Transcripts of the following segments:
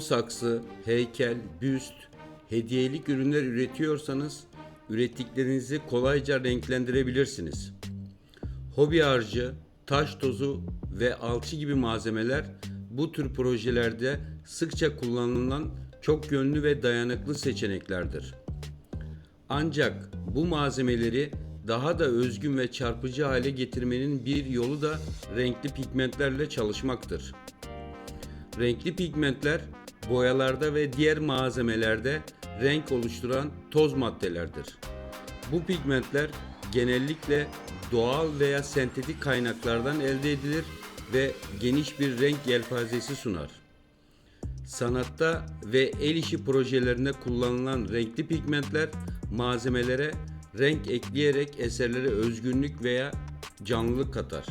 saksı, heykel, büst, hediyelik ürünler üretiyorsanız ürettiklerinizi kolayca renklendirebilirsiniz. Hobi harcı, taş tozu ve alçı gibi malzemeler bu tür projelerde sıkça kullanılan çok yönlü ve dayanıklı seçeneklerdir. Ancak bu malzemeleri daha da özgün ve çarpıcı hale getirmenin bir yolu da renkli pigmentlerle çalışmaktır. Renkli pigmentler boyalarda ve diğer malzemelerde renk oluşturan toz maddelerdir. Bu pigmentler genellikle doğal veya sentetik kaynaklardan elde edilir ve geniş bir renk yelpazesi sunar. Sanatta ve el işi projelerinde kullanılan renkli pigmentler malzemelere renk ekleyerek eserlere özgünlük veya canlılık katar.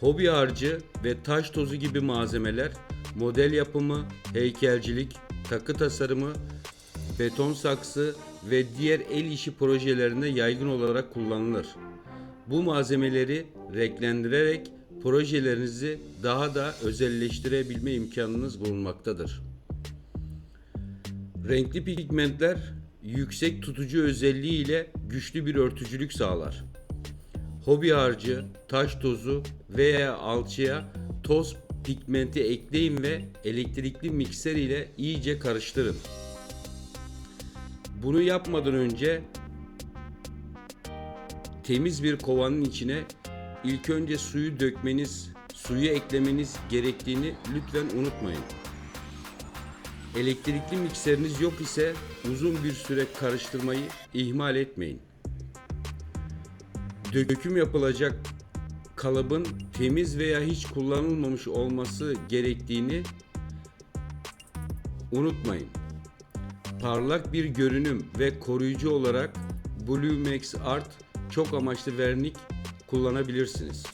Hobi harcı ve taş tozu gibi malzemeler model yapımı, heykelcilik, takı tasarımı, beton saksı ve diğer el işi projelerinde yaygın olarak kullanılır. Bu malzemeleri renklendirerek projelerinizi daha da özelleştirebilme imkanınız bulunmaktadır. Renkli pigmentler yüksek tutucu özelliği ile güçlü bir örtücülük sağlar. Hobi harcı, taş tozu veya alçıya toz pigmenti ekleyin ve elektrikli mikser ile iyice karıştırın. Bunu yapmadan önce temiz bir kovanın içine ilk önce suyu dökmeniz, suyu eklemeniz gerektiğini lütfen unutmayın. Elektrikli mikseriniz yok ise uzun bir süre karıştırmayı ihmal etmeyin. Döküm yapılacak kalıbın temiz veya hiç kullanılmamış olması gerektiğini unutmayın. Parlak bir görünüm ve koruyucu olarak Blue Max Art çok amaçlı vernik kullanabilirsiniz.